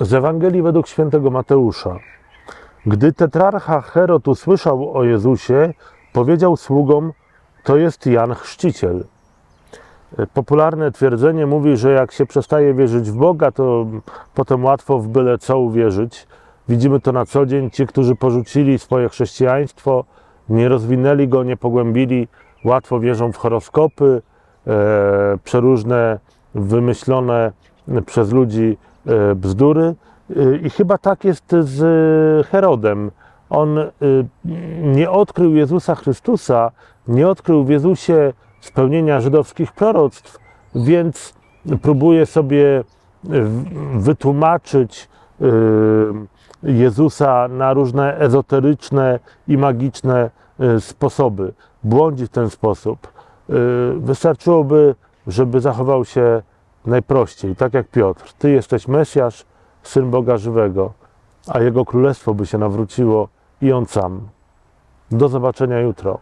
Z Ewangelii według świętego Mateusza. Gdy tetrarcha Herod usłyszał o Jezusie, powiedział sługom: To jest Jan Chrzciciel. Popularne twierdzenie mówi, że jak się przestaje wierzyć w Boga, to potem łatwo w byle co uwierzyć. Widzimy to na co dzień. Ci, którzy porzucili swoje chrześcijaństwo, nie rozwinęli go, nie pogłębili, łatwo wierzą w horoskopy, przeróżne wymyślone przez ludzi e, bzdury. E, I chyba tak jest z e, Herodem. On e, nie odkrył Jezusa Chrystusa, nie odkrył w Jezusie spełnienia żydowskich proroctw, więc próbuje sobie wytłumaczyć e, Jezusa na różne ezoteryczne i magiczne e, sposoby. Błądzi w ten sposób. E, Wystarczyłoby, żeby zachował się najprościej, tak jak Piotr. Ty jesteś Mesjasz, Syn Boga żywego, a Jego Królestwo by się nawróciło i On sam. Do zobaczenia jutro.